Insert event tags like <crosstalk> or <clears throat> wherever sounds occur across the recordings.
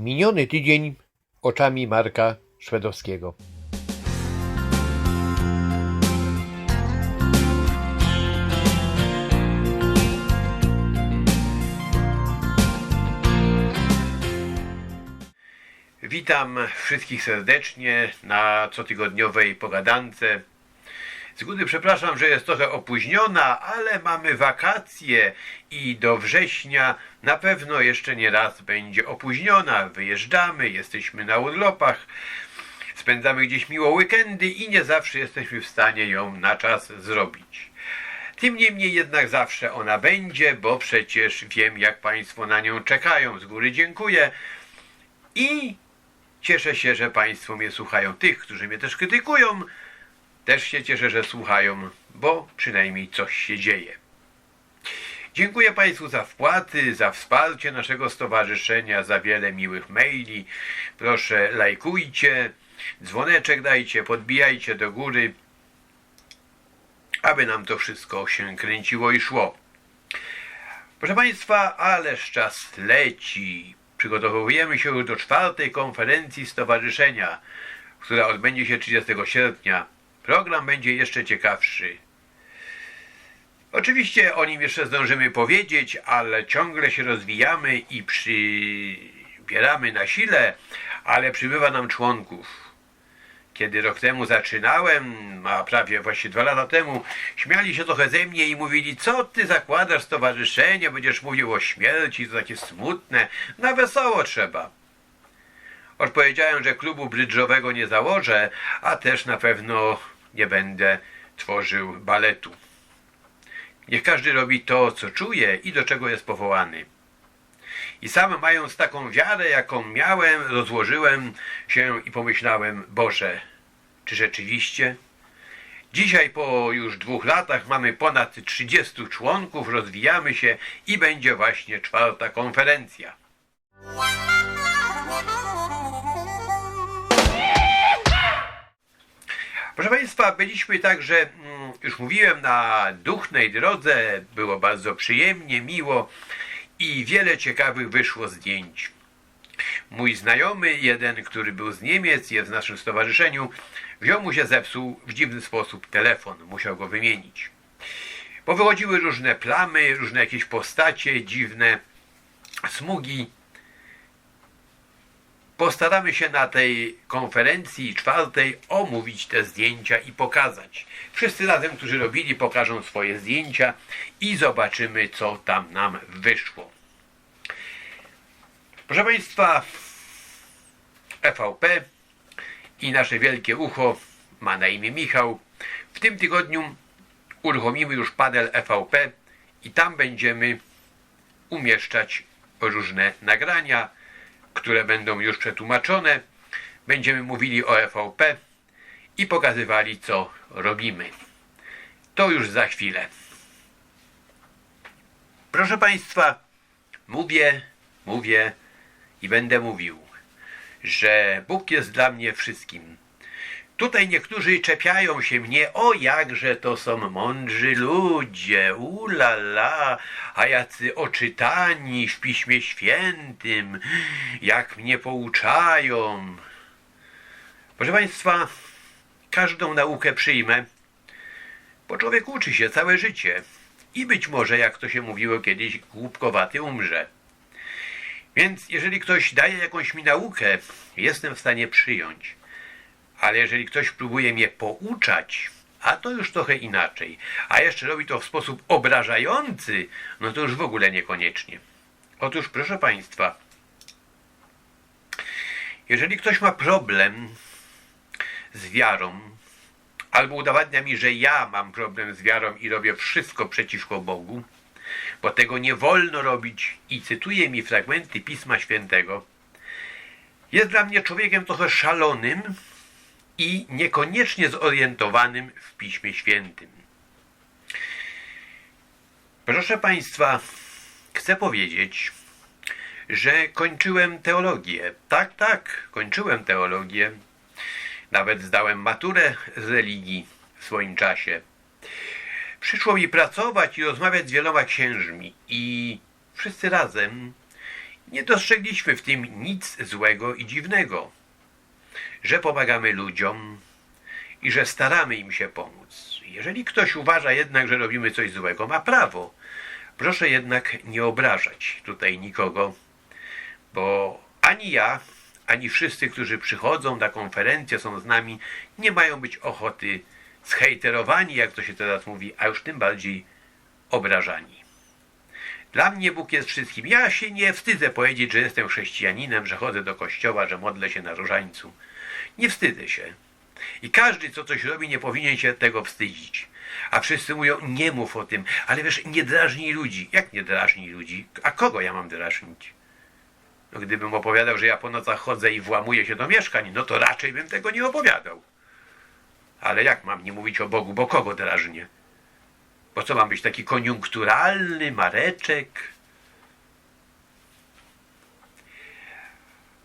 Miniony tydzień oczami Marka Szwedowskiego. Witam wszystkich serdecznie na cotygodniowej pogadance. Z góry przepraszam, że jest trochę opóźniona, ale mamy wakacje i do września na pewno jeszcze nie raz będzie opóźniona. Wyjeżdżamy, jesteśmy na urlopach, spędzamy gdzieś miło weekendy i nie zawsze jesteśmy w stanie ją na czas zrobić. Tym niemniej jednak zawsze ona będzie, bo przecież wiem, jak Państwo na nią czekają. Z góry dziękuję i cieszę się, że Państwo mnie słuchają. Tych, którzy mnie też krytykują, też się cieszę, że słuchają, bo przynajmniej coś się dzieje. Dziękuję Państwu za wpłaty, za wsparcie naszego stowarzyszenia, za wiele miłych maili. Proszę, lajkujcie, dzwoneczek dajcie, podbijajcie do góry, aby nam to wszystko się kręciło i szło. Proszę Państwa, ależ czas leci. Przygotowujemy się do czwartej konferencji stowarzyszenia, która odbędzie się 30 sierpnia. Program będzie jeszcze ciekawszy. Oczywiście o nim jeszcze zdążymy powiedzieć, ale ciągle się rozwijamy i przybieramy na sile, ale przybywa nam członków. Kiedy rok temu zaczynałem, a prawie właśnie dwa lata temu, śmiali się trochę ze mnie i mówili, co ty zakładasz stowarzyszenie, będziesz mówił o śmierci, to takie smutne, na wesoło trzeba. Odpowiedziałem, że klubu brydżowego nie założę, a też na pewno nie będę tworzył baletu. Niech każdy robi to, co czuje i do czego jest powołany. I sam mając taką wiarę, jaką miałem, rozłożyłem się i pomyślałem, Boże, czy rzeczywiście? Dzisiaj po już dwóch latach mamy ponad 30 członków, rozwijamy się i będzie właśnie czwarta konferencja. Proszę Państwa, byliśmy także, mm, już mówiłem, na duchnej drodze. Było bardzo przyjemnie, miło i wiele ciekawych wyszło zdjęć. Mój znajomy, jeden, który był z Niemiec, jest w naszym stowarzyszeniu, wziął mu się zepsuł w dziwny sposób telefon, musiał go wymienić. Bo wychodziły różne plamy, różne jakieś postacie dziwne, smugi. Postaramy się na tej konferencji czwartej omówić te zdjęcia i pokazać. Wszyscy razem, którzy robili, pokażą swoje zdjęcia i zobaczymy, co tam nam wyszło. Proszę Państwa, EVP i nasze wielkie ucho ma na imię Michał. W tym tygodniu uruchomimy już panel EVP i tam będziemy umieszczać różne nagrania, które będą już przetłumaczone. Będziemy mówili o EVP i pokazywali, co robimy. To już za chwilę. Proszę Państwa, mówię, mówię i będę mówił, że Bóg jest dla mnie wszystkim. Tutaj niektórzy czepiają się mnie, o jakże to są mądrzy ludzie, ulala, a jacy oczytani w Piśmie Świętym, jak mnie pouczają. Proszę Państwa, każdą naukę przyjmę, bo człowiek uczy się całe życie i być może, jak to się mówiło kiedyś, głupkowaty umrze. Więc jeżeli ktoś daje jakąś mi naukę, jestem w stanie przyjąć. Ale jeżeli ktoś próbuje mnie pouczać, a to już trochę inaczej, a jeszcze robi to w sposób obrażający, no to już w ogóle niekoniecznie. Otóż, proszę Państwa, jeżeli ktoś ma problem z wiarą, albo udowadnia mi, że ja mam problem z wiarą i robię wszystko przeciwko Bogu, bo tego nie wolno robić i cytuje mi fragmenty Pisma Świętego, jest dla mnie człowiekiem trochę szalonym i niekoniecznie zorientowanym w Piśmie Świętym. Proszę Państwa, chcę powiedzieć, że kończyłem teologię. Tak, tak, kończyłem teologię. Nawet zdałem maturę z religii w swoim czasie. Przyszło mi pracować i rozmawiać z wieloma księżmi i wszyscy razem Nie dostrzegliśmy w tym nic złego i dziwnego, że pomagamy ludziom i że staramy im się pomóc. Jeżeli ktoś uważa jednak, że robimy coś złego, ma prawo. Proszę jednak nie obrażać tutaj nikogo, bo ani ja, ani wszyscy, którzy przychodzą na konferencję, są z nami, nie mają być ochoty zhejterowani, jak to się teraz mówi, a już tym bardziej obrażani. Dla mnie Bóg jest wszystkim. Ja się nie wstydzę powiedzieć, że jestem chrześcijaninem, że chodzę do kościoła, że modlę się na różańcu. Nie wstydzę się. I każdy, co coś robi, nie powinien się tego wstydzić. A wszyscy mówią, nie mów o tym, ale wiesz, nie drażnij ludzi. Jak nie drażnij ludzi? A kogo ja mam drażnić? No, gdybym opowiadał, że ja po nocach chodzę i włamuję się do mieszkań, no to raczej bym tego nie opowiadał. Ale jak mam nie mówić o Bogu, bo kogo drażnię? Bo co mam być taki koniunkturalny, mareczek?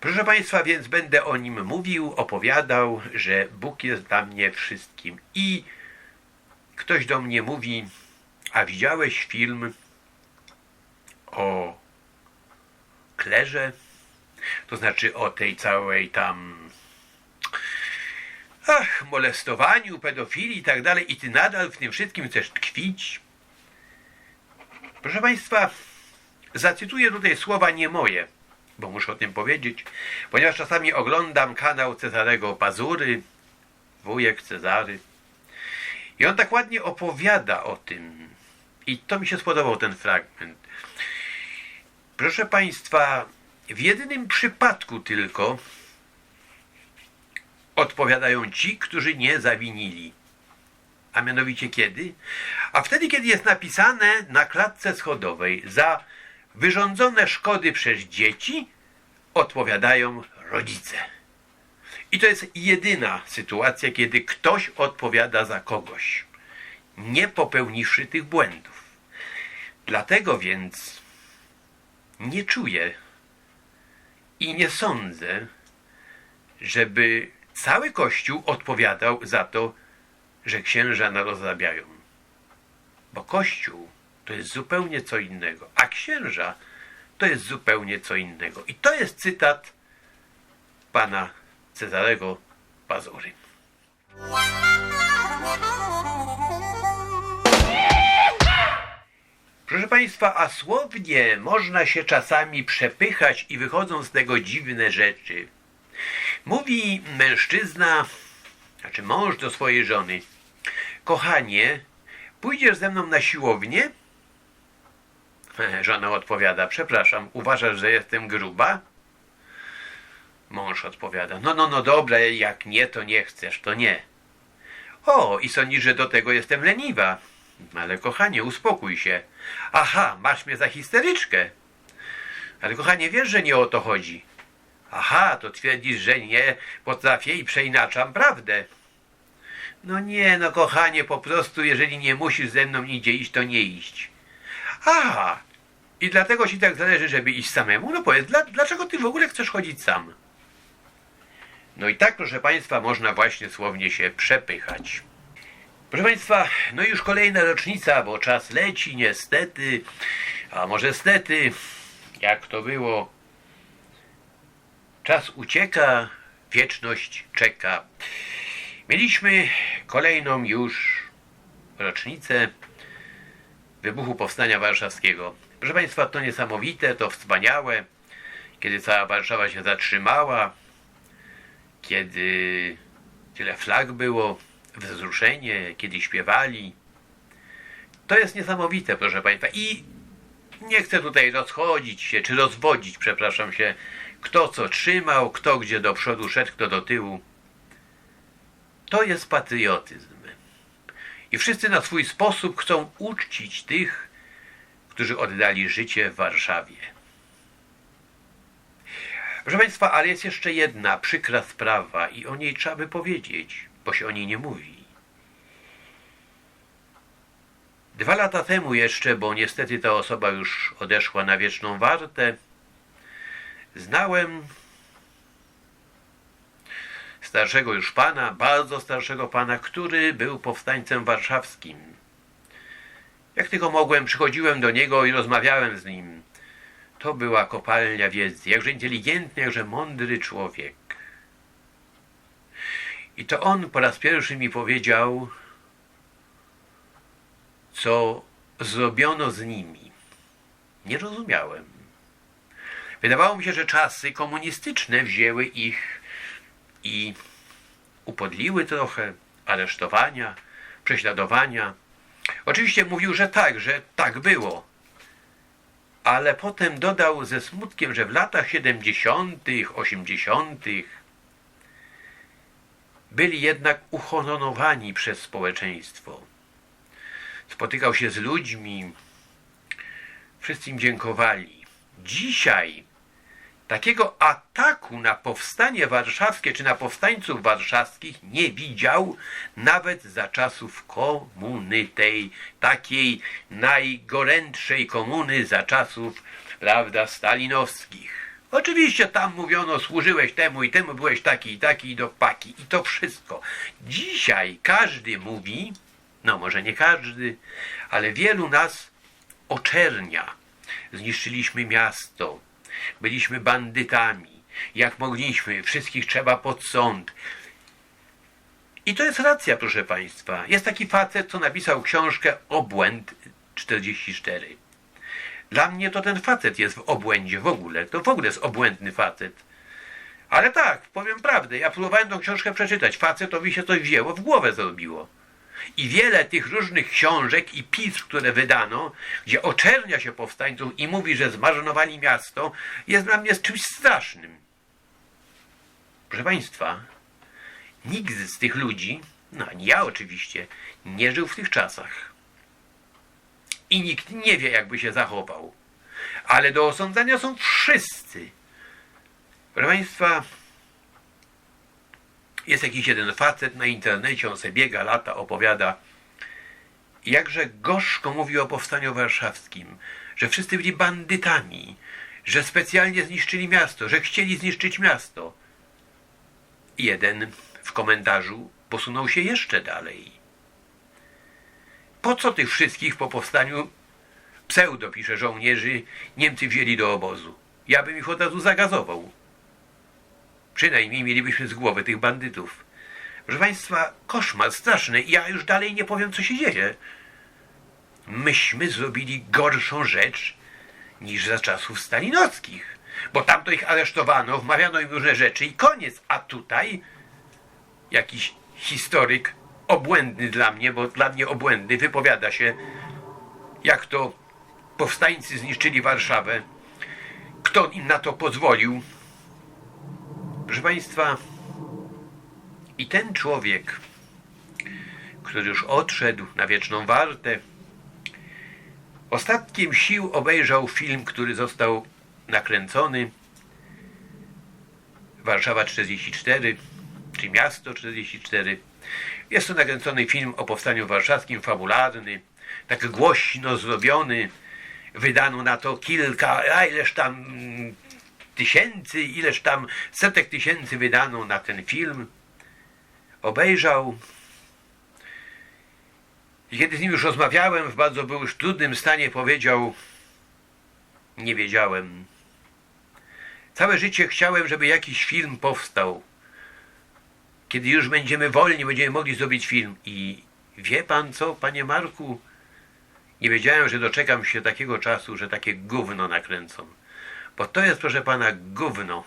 Proszę Państwa, więc będę o nim mówił, opowiadał, że Bóg jest dla mnie wszystkim. I ktoś do mnie mówi, a widziałeś film o Klerze? To znaczy o tej całej tam ach, molestowaniu, pedofilii i tak dalej i ty nadal w tym wszystkim chcesz tkwić? Proszę Państwa, zacytuję tutaj słowa nie moje, bo muszę o tym powiedzieć, ponieważ czasami oglądam kanał Cezarego Pazury, wujek Cezary, i on tak ładnie opowiada o tym. I to mi się spodobał ten fragment. Proszę Państwa, w jedynym przypadku tylko odpowiadają ci, którzy nie zawinili. A mianowicie kiedy? A wtedy, kiedy jest napisane na klatce schodowej za wyrządzone szkody przez dzieci odpowiadają rodzice. I to jest jedyna sytuacja, kiedy ktoś odpowiada za kogoś, nie popełniwszy tych błędów. Dlatego więc nie czuję i nie sądzę, żeby cały Kościół odpowiadał za to, że księża narozrabiają. Bo Kościół to jest zupełnie co innego, a księża to jest zupełnie co innego. I to jest cytat pana Cezarego Pazury. Proszę Państwa, a słownie można się czasami przepychać i wychodzą z tego dziwne rzeczy. Mówi mężczyzna, znaczy mąż do swojej żony, kochanie, pójdziesz ze mną na siłownię? <laughs> Żona odpowiada, przepraszam, uważasz, że jestem gruba? Mąż odpowiada, no, no, no dobra, jak nie, to nie chcesz, to nie. O, i sądzisz, że do tego jestem leniwa. Ale kochanie, uspokój się. Aha, masz mnie za histeryczkę. Ale kochanie, wiesz, że nie o to chodzi. Aha, to twierdzisz, że nie potrafię i przeinaczam prawdę. No nie, no kochanie, po prostu jeżeli nie musisz ze mną nigdzie iść, to nie iść. Aha, i dlatego ci tak zależy, żeby iść samemu? No powiedz, dla, dlaczego ty w ogóle chcesz chodzić sam? No i tak, proszę Państwa, można właśnie słownie się przepychać. Proszę Państwa, no już kolejna rocznica, bo czas leci niestety, a może stety, jak to było. Czas ucieka, wieczność czeka. Mieliśmy kolejną już rocznicę wybuchu Powstania Warszawskiego. Proszę Państwa, to niesamowite, to wspaniałe, kiedy cała Warszawa się zatrzymała, kiedy tyle flag było, wzruszenie, kiedy śpiewali. To jest niesamowite, proszę Państwa. I nie chcę tutaj rozchodzić się, czy rozwodzić, przepraszam się, kto co trzymał, kto gdzie do przodu szedł, kto do tyłu. To jest patriotyzm. I wszyscy na swój sposób chcą uczcić tych, którzy oddali życie w Warszawie. Proszę Państwa, ale jest jeszcze jedna przykra sprawa i o niej trzeba by powiedzieć, bo się o niej nie mówi. Dwa lata temu jeszcze, bo niestety ta osoba już odeszła na wieczną wartę, znałem starszego już pana, bardzo starszego pana, który był powstańcem warszawskim. Jak tylko mogłem, przychodziłem do niego i rozmawiałem z nim. To była kopalnia wiedzy, jakże inteligentny, jakże mądry człowiek. I to on po raz pierwszy mi powiedział, co zrobiono z nimi. Nie rozumiałem. Wydawało mi się, że czasy komunistyczne wzięły ich i upodliły trochę, aresztowania, prześladowania. Oczywiście mówił, że tak, że tak było. Ale potem dodał ze smutkiem, że w latach 70., 80. byli jednak uhonorowani przez społeczeństwo. Spotykał się z ludźmi, wszyscy im dziękowali. Dzisiaj takiego ataku na powstanie warszawskie czy na powstańców warszawskich nie widział nawet za czasów komuny tej takiej najgorętszej komuny za czasów prawda stalinowskich. Oczywiście tam mówiono służyłeś temu i temu byłeś taki i taki i do paki i to wszystko. Dzisiaj każdy mówi, no może nie każdy, ale wielu nas oczernia. Zniszczyliśmy miasto, byliśmy bandytami, jak mogliśmy, wszystkich trzeba pod sąd. I to jest racja, proszę Państwa. Jest taki facet, co napisał książkę Obłęd 44. Dla mnie to ten facet jest w obłędzie w ogóle. To w ogóle jest obłędny facet. Ale tak, powiem prawdę, ja próbowałem tą książkę przeczytać. Facetowi się coś wzięło, w głowę zrobiło. I wiele tych różnych książek i pism, które wydano, gdzie oczernia się powstańców i mówi, że zmarnowali miasto, jest dla mnie czymś strasznym. Proszę Państwa, nikt z tych ludzi, no ani ja oczywiście, nie żył w tych czasach. I nikt nie wie, jakby się zachował. Ale do osądzenia są wszyscy. Proszę Państwa, jest jakiś jeden facet na internecie, on sobie biega lata, opowiada, jakże gorzko mówi o powstaniu warszawskim, że wszyscy byli bandytami, że specjalnie zniszczyli miasto, że chcieli zniszczyć miasto. Jeden w komentarzu posunął się jeszcze dalej. Po co tych wszystkich po powstaniu pseudo, pisze żołnierzy, Niemcy wzięli do obozu? Ja bym ich od razu zagazował. Przynajmniej mielibyśmy z głowy tych bandytów. Proszę Państwa, koszmar straszny. Ja już dalej nie powiem, co się dzieje. Myśmy zrobili gorszą rzecz niż za czasów stalinowskich. Bo tamto ich aresztowano, wmawiano im różne rzeczy i koniec. A tutaj jakiś historyk obłędny dla mnie, bo dla mnie obłędny, wypowiada się, jak to powstańcy zniszczyli Warszawę, kto im na to pozwolił. Proszę Państwa, i ten człowiek, który już odszedł na wieczną wartę, ostatkiem sił obejrzał film, który został nakręcony Warszawa 44, czy Miasto 44. Jest to nakręcony film o powstaniu warszawskim, fabularny, tak głośno zrobiony. Wydano na to kilka, a ileż tam mm, tysięcy, ileż tam setek tysięcy wydano na ten film. Obejrzał. I kiedy z nim już rozmawiałem, w bardzo był już trudnym stanie, powiedział: Nie wiedziałem. Całe życie chciałem, żeby jakiś film powstał. Kiedy już będziemy wolni, będziemy mogli zrobić film. I wie pan co, panie Marku? Nie wiedziałem, że doczekam się takiego czasu, że takie gówno nakręcą. Bo to jest, proszę pana, gówno.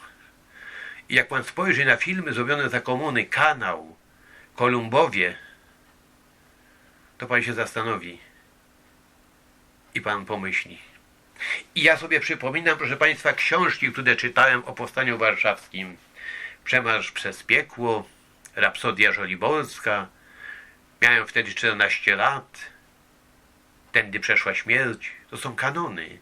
I jak pan spojrzy na filmy zrobione za komuny, kanał, Kolumbowie, to pan się zastanowi. I pan pomyśli. I ja sobie przypominam, proszę państwa, książki, które czytałem o powstaniu warszawskim. Przemarsz przez piekło, Rapsodia Żoliborska. Miałem wtedy 14 lat. Tędy przeszła śmierć. To są kanony.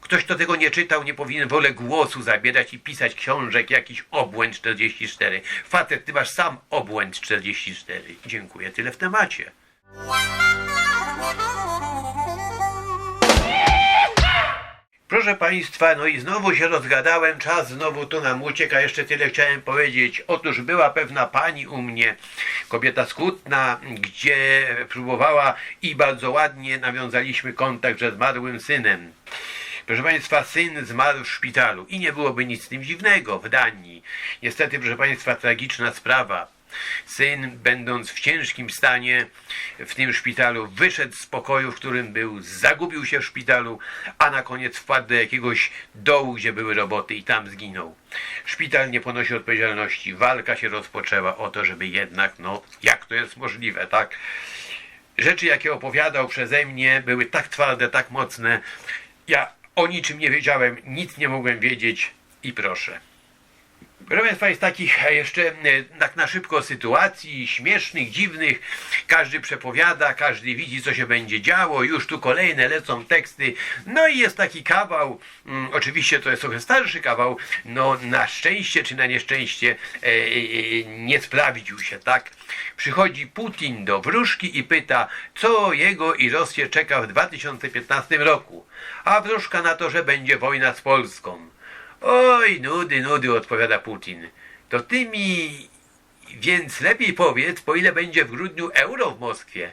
Ktoś, kto tego nie czytał, nie powinien wolę głosu zabierać i pisać książek, jakiś obłęd 44. Facet, ty masz sam obłęd 44. Dziękuję, tyle w temacie. Proszę Państwa, no i znowu się rozgadałem, czas znowu tu nam ucieka, jeszcze tyle chciałem powiedzieć. Otóż była pewna pani u mnie, kobieta skutna, gdzie próbowała i bardzo ładnie nawiązaliśmy kontakt ze zmarłym synem. Proszę Państwa, syn zmarł w szpitalu i nie byłoby nic z tym dziwnego w Danii. Niestety, proszę Państwa, tragiczna sprawa. Syn, będąc w ciężkim stanie w tym szpitalu, wyszedł z pokoju, w którym był, zagubił się w szpitalu, a na koniec wpadł do jakiegoś dołu, gdzie były roboty i tam zginął. Szpital nie ponosi odpowiedzialności. Walka się rozpoczęła o to, żeby jednak, no, jak to jest możliwe, tak? Rzeczy, jakie opowiadał przeze mnie, były tak twarde, tak mocne. Ja o niczym nie wiedziałem, nic nie mogłem wiedzieć i proszę. Proszę Państwa, jest takich e, jeszcze e, tak na szybko sytuacji śmiesznych, dziwnych. Każdy przepowiada, każdy widzi, co się będzie działo. Już tu kolejne lecą teksty. No i jest taki kawał, mm, oczywiście to jest trochę starszy kawał, no na szczęście czy na nieszczęście e, e, e, nie sprawdził się, tak? Przychodzi Putin do wróżki i pyta, co jego i Rosję czeka w 2015 roku. A wróżka na to, że będzie wojna z Polską. Oj, nudy, nudy, odpowiada Putin. To ty mi więc lepiej powiedz, po ile będzie w grudniu euro w Moskwie.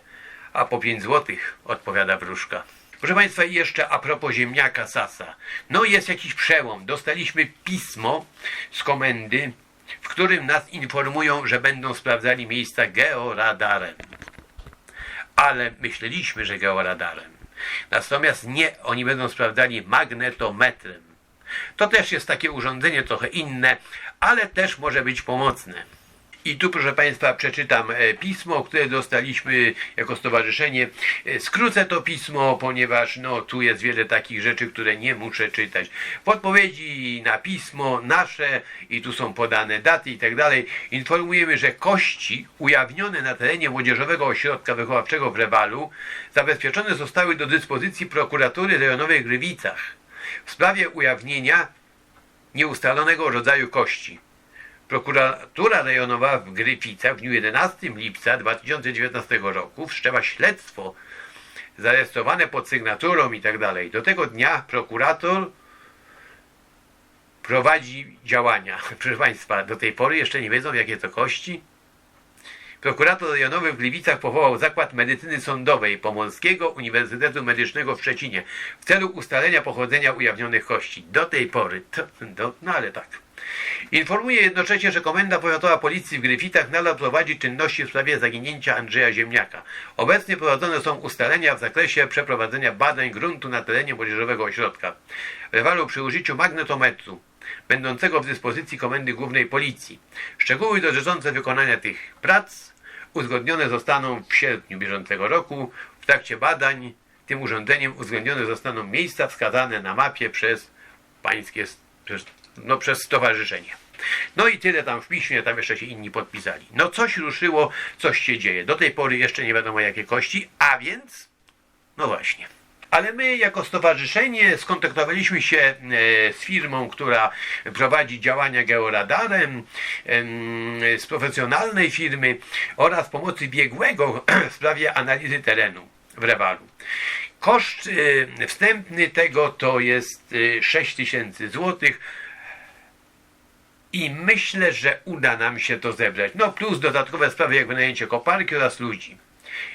A po 5 złotych, odpowiada wróżka. Proszę Państwa, jeszcze a propos ziemniaka Sasa. No jest jakiś przełom. Dostaliśmy pismo z komendy, w którym nas informują, że będą sprawdzali miejsca georadarem. Ale myśleliśmy, że georadarem. Natomiast nie, oni będą sprawdzali magnetometrem. To też jest takie urządzenie trochę inne, ale też może być pomocne. I tu, proszę Państwa, przeczytam e, pismo, które dostaliśmy jako stowarzyszenie. E, Skrócę to pismo, ponieważ no, tu jest wiele takich rzeczy, które nie muszę czytać. Odpowiedzi na pismo nasze, i tu są podane daty i tak dalej, informujemy, że kości ujawnione na terenie Młodzieżowego Ośrodka Wychowawczego w Rewalu zabezpieczone zostały do dyspozycji prokuratury rejonowej w Grywicach w sprawie ujawnienia nieustalonego rodzaju kości. Prokuratura rejonowa w Gryficach w dniu 11 lipca 2019 roku wszczęła śledztwo zarejestrowane pod sygnaturą i tak dalej. Do tego dnia prokurator prowadzi działania. <laughs> Proszę Państwa, do tej pory jeszcze nie wiedzą, jakie to kości. Prokurator rejonowy w Gliwicach powołał Zakład Medycyny Sądowej Pomorskiego Uniwersytetu Medycznego w Szczecinie w celu ustalenia pochodzenia ujawnionych kości. Do tej pory, to, do, no ale tak. Informuje jednocześnie, że Komenda Powiatowa Policji w Gryfitach nadal prowadzi czynności w sprawie zaginięcia Andrzeja Ziemniaka. Obecnie prowadzone są ustalenia w zakresie przeprowadzenia badań gruntu na terenie młodzieżowego ośrodka. W Rewalu przy użyciu magnetometru będącego w dyspozycji Komendy Głównej Policji. Szczegóły dotyczące wykonania tych prac uzgodnione zostaną w sierpniu bieżącego roku. W trakcie badań tym urządzeniem uzgodnione zostaną miejsca wskazane na mapie przez pańskie, przez, no przez stowarzyszenie. No i tyle tam w piśmie, tam jeszcze się inni podpisali. No coś ruszyło, coś się dzieje. Do tej pory jeszcze nie wiadomo jakie kości, a więc, no właśnie. Ale my jako stowarzyszenie skontaktowaliśmy się e, z firmą, która prowadzi działania georadarem, em, z profesjonalnej firmy oraz pomocy biegłego <clears throat> w sprawie analizy terenu w Rewalu. Koszt e, wstępny tego to jest e, 6 tysięcy złotych i myślę, że uda nam się to zebrać. No plus dodatkowe sprawy jak wynajęcie koparki oraz ludzi.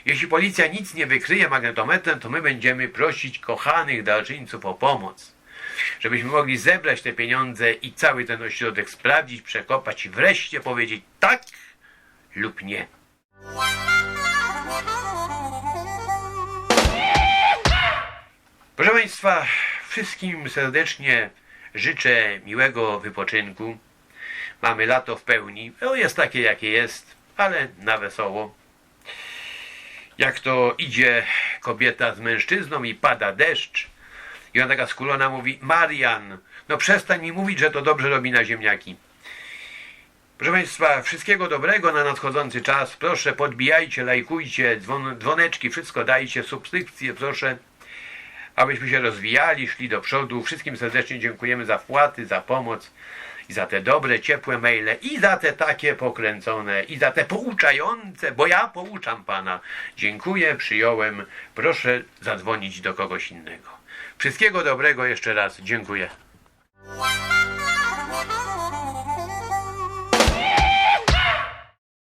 Jeśli policja nic nie wykryje magnetometrem, to my będziemy prosić kochanych darczyńców o pomoc. Żebyśmy mogli zebrać te pieniądze i cały ten ośrodek sprawdzić, przekopać i wreszcie powiedzieć tak lub nie. Proszę Państwa, wszystkim serdecznie życzę miłego wypoczynku. Mamy lato w pełni. No jest takie jakie jest, ale na wesoło. Jak to idzie kobieta z mężczyzną i pada deszcz i ona taka skulona mówi Marian, no przestań mi mówić, że to dobrze robi na ziemniaki. Proszę Państwa, wszystkiego dobrego na nadchodzący czas. Proszę, podbijajcie, lajkujcie, dzwon, dzwoneczki, wszystko dajcie, subskrypcje, proszę, abyśmy się rozwijali, szli do przodu. Wszystkim serdecznie dziękujemy za wpłaty, za pomoc i za te dobre, ciepłe maile i za te takie pokręcone i za te pouczające, bo ja pouczam Pana. Dziękuję, przyjąłem. Proszę zadzwonić do kogoś innego. Wszystkiego dobrego jeszcze raz. Dziękuję.